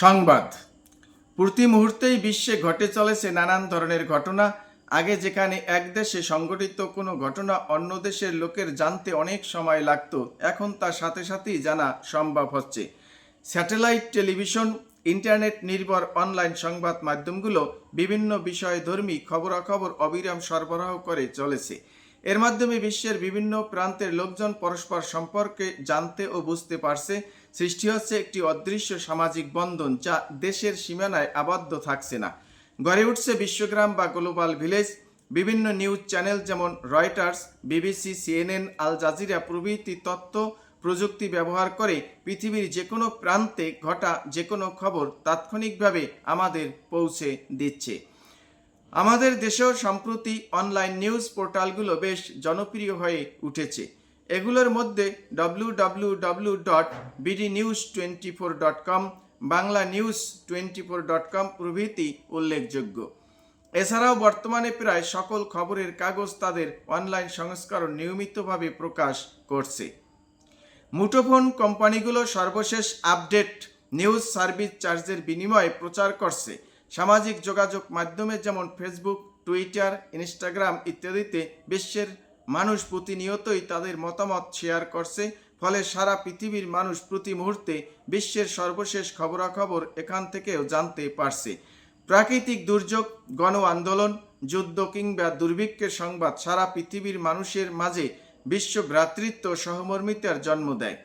সংবাদ। প্রতি মুহূর্তেই বিশ্বে ঘটে চলেছে নানান ধরনের ঘটনা। আগে যেখানে এক দেশে সংঘটিত কোনো ঘটনা, অন্য দেশের লোকের জানতে অনেক সময় লাগতো। এখন তার সাথে সাথেই জানা সম্ভব হচ্ছে। স্যাটেলাইট টেলিভিশন, ইন্টারনেট নির্ভর অনলাইন সংবাদ মাধ্যমগুলো বিভিন্ন বিষয়ধর্মী খবরাখবর অবিরাম সরবরাহ করে চলেছে। এর মাধ্যমে বিশ্বের বিভিন্ন প্রান্তের লোকজন পরস্পর সম্পর্কে জানতে ও বুঝতে পারছে। সৃষ্টি হচ্ছে একটি অদৃশ্য সামাজিক বন্ধন যা দেশের সীমানায় আবদ্ধ থাকছে না। গড়ে উঠছে বিশ্বগ্রাম বা গ্লোবাল ভিলেজ। বিভিন্ন নিউজ চ্যানেল যেমন Reuters, BBC, CNN, Al Jazeera প্রভৃতি তথ্য, প্রযুক্তি ব্যবহার করে পৃথিবীর যে কোনো প্রান্তে ঘটা যে কোনো খবর তাৎক্ষণিকভাবে আমাদের পৌঁছে দিচ্ছে। আমাদের দেশেও সম্প্রতি অনলাইন নিউজ পোর্টালগুলো বেশ জনপ্রিয় হয়ে উঠেছে। এগুলোর মধ্যে W W W dot BD news twenty four dot com Bangla news twenty four dot com প্রভৃতি উল্লেখযোগ্য। এছাড়াও বর্তমানে প্রায় সকল খবরের কাগজ তাদের অনলাইন সংস্করণ নিয়মিতভাবে প্রকাশ করছে। মুঠোফোন কোম্পানিগুলো সর্বশেষ আপডেট নিউজ সার্ভিস চার্জের বিনিময়ে প্রচার করছে। সামাজিক যোগাযোগ মাধ্যমে যেমন ফেসবুক টুইটার ইনস্টাগ্রাম ইত্যাদিতে বিশ্বের মানুষ প্রতিনিয়তই তাদের মতামত শেয়ার করছে, ফলে সারা পৃথিবীর মানুষ প্রতি মুহূর্তে বিশ্বের সর্বশেষ খবরাখবর এখান থেকেও জানতে পারছে। প্রাকৃতিক দুর্যোগ, গণ আন্দোলন, যুদ্ধ কিংবা দুর্ভিক্ষের সংবাদ সারা পৃথিবীর মানুষের মাঝে বিশ্ব ভ্রাতৃত্ব সহমর্মিতার জন্ম দেয়।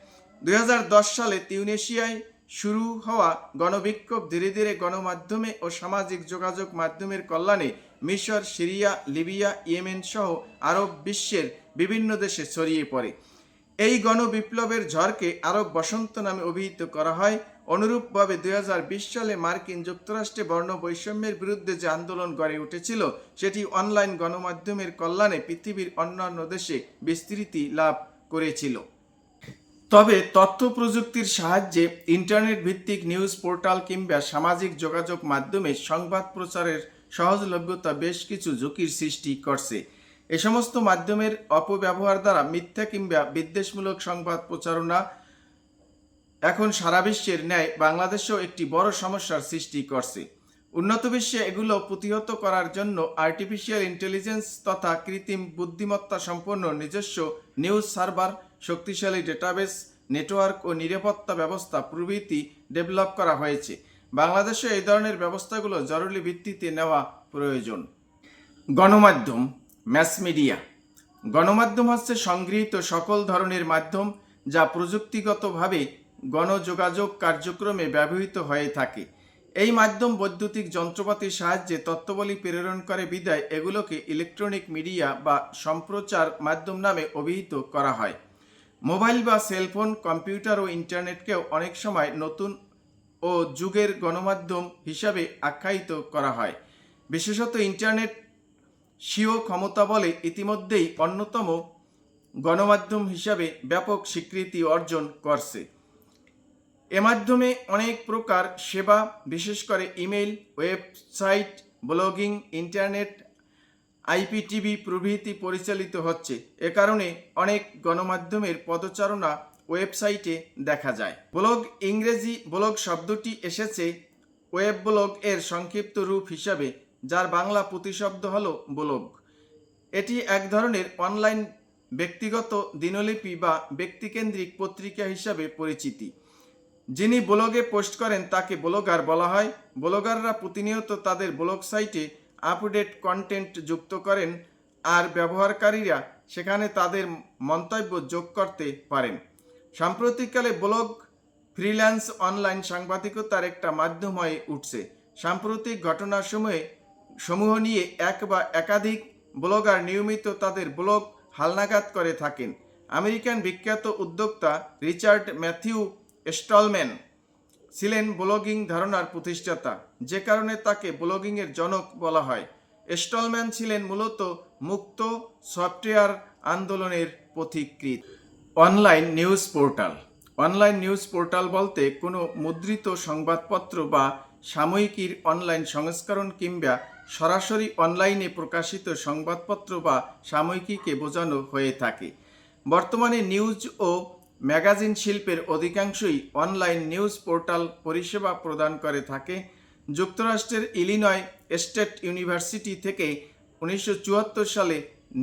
দুই হাজার দশ সালে তিউনেশিয়ায় শুরু হওয়া গণবিক্ষোভ ধীরে ধীরে গণমাধ্যমে ও সামাজিক যোগাযোগ মাধ্যমের কল্যাণে মিশর, সিরিয়া, লিবিয়া, ইয়েমেন সহ আরব বিশ্বের বিভিন্ন দেশে ছড়িয়ে পড়ে। এই গণবিপ্লবের ঝড়কে আরব বসন্ত নামে অভিহিত করা হয়। অনুরূপভাবে দু হাজার বিশ সালে মার্কিন যুক্তরাষ্ট্রে বর্ণ বৈষম্যের বিরুদ্ধে যে আন্দোলন গড়ে উঠেছিল, সেটি অনলাইন গণমাধ্যমের কল্যাণে পৃথিবীর অন্যান্য দেশে বিস্তৃতি লাভ করেছিল। তবে তথ্য প্রযুক্তির সাহায্যে ইন্টারনেট ভিত্তিক নিউজ পোর্টাল কিংবা সামাজিক যোগাযোগ মাধ্যমে সংবাদ প্রচারের সহজলভ্যতা বেশ কিছু ঝুঁকির সৃষ্টি করছে। এ সমস্ত মাধ্যমের অপব্যবহার দ্বারা মিথ্যা কিংবা বিদ্বেষমূলক সংবাদ প্রচারণা এখন সারা বিশ্বের ন্যায় বাংলাদেশেও একটি বড় সমস্যার সৃষ্টি করছে। উন্নত বিশ্বে এগুলো প্রতিহত করার জন্য আর্টিফিশিয়াল ইন্টেলিজেন্স তথা কৃত্রিম বুদ্ধিমত্তা সম্পন্ন নিজস্ব নিউজ সার্ভার শক্তিশালী ডেটাবেস নেটওয়ার্ক ও নিরাপত্তা ব্যবস্থা প্রভৃতি ডেভেলপ করা হয়েছে। বাংলাদেশে এই ধরনের ব্যবস্থাগুলো জরুরি ভিত্তিতে নেওয়া প্রয়োজন। গণমাধ্যম ম্যাস মিডিয়া গণমাধ্যম হচ্ছে সংগৃহীত সকল ধরনের মাধ্যম যা প্রযুক্তিগতভাবে গণযোগাযোগ কার্যক্রমে ব্যবহৃত হয়ে থাকে। এই মাধ্যম বৈদ্যুতিক যন্ত্রপাতির সাহায্যে তথ্যবলী প্রেরণ করে বিদায় এগুলোকে ইলেকট্রনিক মিডিয়া বা সম্প্রচার মাধ্যম নামে অভিহিত করা হয়। মোবাইল বা সেলফোন, কম্পিউটার ও ইন্টারনেটকেও অনেক সময় নতুন ও যুগের গণমাধ্যম হিসাবে আখ্যায়িত করা হয়। বিশেষত ইন্টারনেট স্বীয় ক্ষমতা বলে ইতিমধ্যেই অন্যতম গণমাধ্যম হিসাবে ব্যাপক স্বীকৃতি অর্জন করছে। এ মাধ্যমে অনেক প্রকার সেবা, বিশেষ করে email website, blogging, internet IPTV প্রভৃতি পরিচালিত হচ্ছে। এ কারণে অনেক গণমাধ্যমের পদচারণা ওয়েবসাইটে দেখা যায়। ব্লগ ইংরেজি ব্লগ শব্দটি এসেছে ওয়েব ব্লগ এর সংক্ষিপ্ত রূপ হিসাবে, যার বাংলা প্রতিশব্দ হল ব্লগ। এটি এক ধরনের অনলাইন ব্যক্তিগত দিনলিপি বা ব্যক্তিকেন্দ্রিক পত্রিকা হিসাবে পরিচিতি। যিনি ব্লগে পোস্ট করেন তাকে ব্লগার বলা হয়। ব্লগাররা প্রতিনিয়ত তাদের ব্লগ সাইটে আপডেট কন্টেন্ট যুক্ত করেন আর ব্যবহারকারীরা সেখানে তাদের মন্তব্য যোগ করতে পারেন। সাম্প্রতিককালে ব্লগ ফ্রিল্যান্স অনলাইন সাংবাদিকতার একটা মাধ্যম হয়ে উঠছে। সাম্প্রতিক ঘটনাসমূহে সমূহ নিয়ে এক বা একাধিক ব্লগার নিয়মিত তাদের ব্লগ হালনাগাদ করে থাকেন। আমেরিকান বিখ্যাত উদ্যোক্তা রিচার্ড ম্যাথিউ স্টলম্যান ছিলেন ব্লগিং ধারণার প্রতিষ্ঠাতা। যে কারণে তাকে ব্লগিংয়ের জনক বলা হয়। স্টলম্যান ছিলেন মূলত মুক্ত সফটওয়্যার আন্দোলনের পথিকৃত online news portal. Online news portal বলতে কোনো মুদ্রিত সংবাদপত্র বা সাময়িকীর অনলাইন সংস্করণ কিংবা সরাসরি অনলাইনে প্রকাশিত সংবাদপত্র বা সাময়িকীকে বোঝানো হয়ে থাকে। বর্তমানে নিউজ ও ম্যাগাজিন শিল্পের অধিকাংশই অনলাইন নিউজ পোর্টাল পরিষেবা প্রদান করে থাকে। যুক্তরাষ্ট্রের ইলিনয় স্টেট ইউনিভার্সিটি থেকে উনিশশো চুয়াত্তর সালে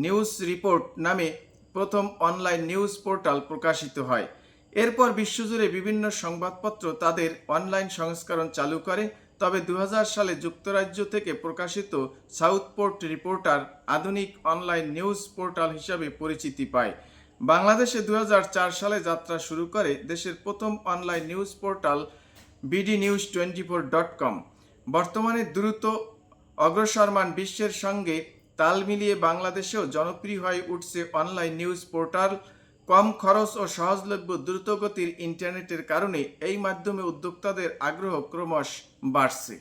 নিউজ রিপোর্ট নামে প্রথম অনলাইন নিউজ পোর্টাল প্রকাশিত হয়। এরপর বিশ্বজুড়ে বিভিন্ন সংবাদপত্র তাদের অনলাইন সংস্করণ চালু করে। তবে দু হাজার সালে যুক্তরাজ্য থেকে প্রকাশিত সাউথপোর্ট রিপোর্টার আধুনিক অনলাইন নিউজ পোর্টাল হিসাবে পরিচিতি পায়। বাংলাদেশে দু হাজার চার সালে যাত্রা শুরু করে দেশের প্রথম online news portal BD news twenty four dot com. বর্তমানে দ্রুত অগ্রসরমান বিশ্বের সঙ্গে তাল মিলিয়ে বাংলাদেশেও জনপ্রিয় হয়ে উঠছে অনলাইন নিউজ পোর্টাল। কম খরচ ও সহজলভ্য দ্রুতগতির ইন্টারনেটের কারণে এই মাধ্যমে উদ্যোক্তাদের আগ্রহ ক্রমশ বাড়ছে।